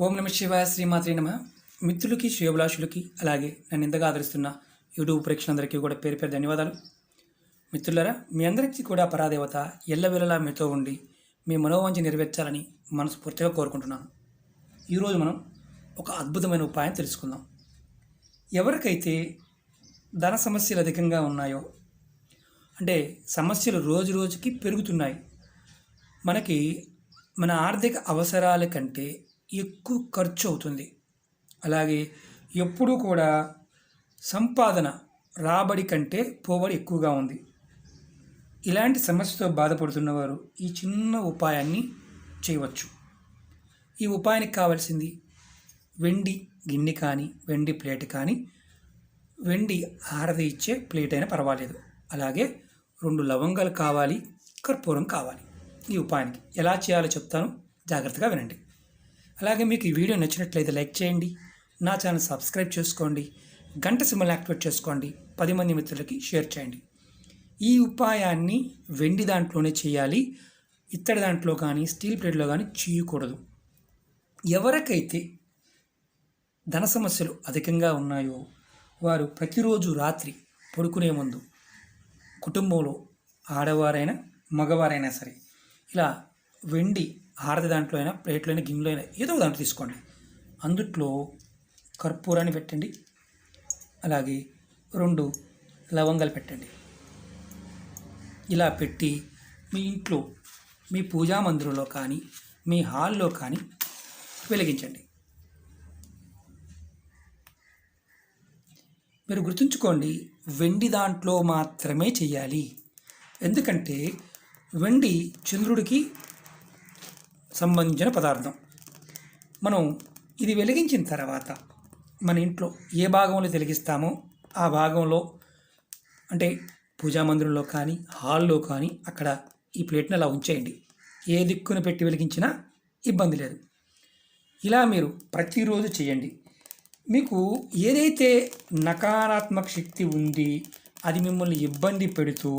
ఓం నమ శివాయ శ్రీమాత్రి నమ. మిత్రులకి శ్రేయభిలాషులకి అలాగే నన్ను ఇంతగా ఆదరిస్తున్న యూట్యూబ్ ప్రేక్షకులందరికీ కూడా పేరు పేరు ధన్యవాదాలు. మిత్రులరా మీ అందరికీ కూడా పరాదేవత ఎల్లవేళలా మీతో ఉండి మీ మనోవంచి నెరవేర్చాలని మనస్ఫూర్తిగా కోరుకుంటున్నాను. ఈరోజు మనం ఒక అద్భుతమైన ఉపాయం తెలుసుకుందాం. ఎవరికైతే ధన సమస్యలు అధికంగా ఉన్నాయో అంటే సమస్యలు రోజు రోజుకి పెరుగుతున్నాయి మనకి మన ఆర్థిక అవసరాల కంటే ఎక్కువ ఖర్చు అవుతుంది అలాగే ఎప్పుడూ కూడా సంపాదన రాబడి కంటే పోబడి ఎక్కువగా ఉంది. ఇలాంటి సమస్యతో బాధపడుతున్నవారు ఈ చిన్న ఉపాయాన్ని చేయవచ్చు. ఈ ఉపాయానికి కావాల్సింది వెండి గిన్నె కానీ వెండి ప్లేట్ కానీ వెండి ఆరది ఇచ్చే ప్లేట్ అయినా పర్వాలేదు. అలాగే రెండు లవంగాలు కావాలి కర్పూరం కావాలి ఈ ఉపాయానికి. ఎలా చేయాలో చెప్తాను. జాగ్రత్తగా వినండి. అలాగే మీకు ఈ వీడియో నచ్చినట్లయితే లైక్ చేయండి నా ఛానల్ సబ్స్క్రైబ్ చేసుకోండి గంట సింబల్ యాక్టివేట్ చేసుకోండి పది మంది మిత్రులకి షేర్ చేయండి. ఈ ఉపాయాన్ని వెండి దాంట్లోనే చేయాలి ఇత్తడి దాంట్లో కానీ స్టీల్ ప్లేట్లో కానీ చేయకూడదు. ఎవరికైతే ధన సమస్యలు అధికంగా ఉన్నాయో వారు ప్రతిరోజు రాత్రి పడుకునే ముందు కుటుంబంలో ఆడవారైనా మగవారైనా సరే ఇలా వెండి హారతి దాంట్లో అయినా ప్లేట్లో అయినా గిన్నెలో అయినా ఏదో ఒక దాంట్లో తీసుకోండి. అందుట్లో కర్పూరాన్ని పెట్టండి. అలాగే రెండు లవంగాలు పెట్టండి. ఇలా పెట్టి మీ ఇంట్లో మీ పూజా మందిరంలో కానీ మీ హాల్లో కానీ వెలిగించండి. మీరు గుర్తుంచుకోండి వెండి దాంట్లో మాత్రమే చేయాలి. ఎందుకంటే వెండి చంద్రుడికి సంబంధించిన పదార్థం. మనం ఇది వెలిగించిన తర్వాత మన ఇంట్లో ఏ భాగంలో వెలిగిస్తామో ఆ భాగంలో అంటే పూజా మందిరంలో కానీ హాల్లో కానీ అక్కడ ఈ ప్లేట్ని అలా ఉంచేయండి. ఏ దిక్కును పెట్టి వెలిగించినా ఇబ్బంది లేదు. ఇలా మీరు ప్రతిరోజు చేయండి. మీకు ఏదైతే నకారాత్మక శక్తి ఉంది అది మిమ్మల్ని ఇబ్బంది పెడుతూ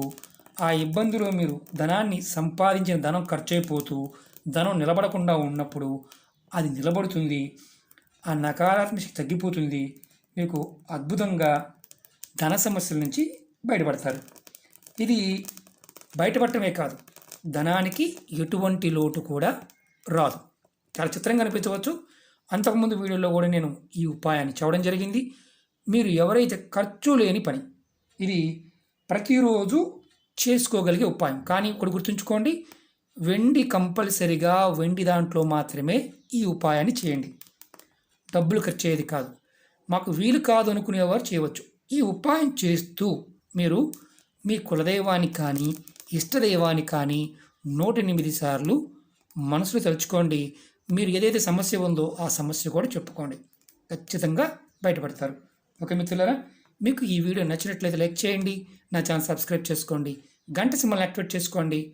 ఆ ఇబ్బందిలో మీరు ధనాన్ని సంపాదించిన ధనం ఖర్చు అయిపోతూ ధనం నిలబడకుండా ఉన్నప్పుడు అది నిలబడుతుంది ఆ నకారాత్మక శక్తి తగ్గిపోతుంది మీకు అద్భుతంగా ధన సమస్యల నుంచి బయటపడతారు. ఇది బయటపడటమే కాదు ధనానికి ఎటువంటి లోటు కూడా రాదు. చాలా చిత్రంగా అనిపించవచ్చు. అంతకుముందు వీడియోలో కూడా నేను ఈ ఉపాయాన్ని చూడడం జరిగింది. మీరు ఎవరైతే ఖర్చు లేని పని ఇది ప్రతిరోజు చేసుకోగలిగే ఉపాయం. కానీ ఇప్పుడు గుర్తుంచుకోండి వెండి కంపల్సరిగా వెండి దాంట్లో మాత్రమే ఈ ఉపాయాన్ని చేయండి. డబ్బులు ఖర్చు అయ్యేది కాదు. మాకు వీలు కాదు అనుకునేవారు చేయవచ్చు. ఈ ఉపాయం చేస్తూ మీరు మీ కులదైవానికి కానీ ఇష్టదైవానికి కానీ నూట ఎనిమిది సార్లు మనసులో తలుచుకోండి. మీరు ఏదైతే సమస్య ఉందో ఆ సమస్య కూడా చెప్పుకోండి. ఖచ్చితంగా బయటపడతారు. ఓకే మిత్రులారా మీకు ఈ వీడియో నచ్చినట్లయితే లైక్ చేయండి. నా ఛానల్ సబ్స్క్రైబ్ చేసుకోండి. గంట సింబల్ యాక్టివేట్ చేసుకోండి.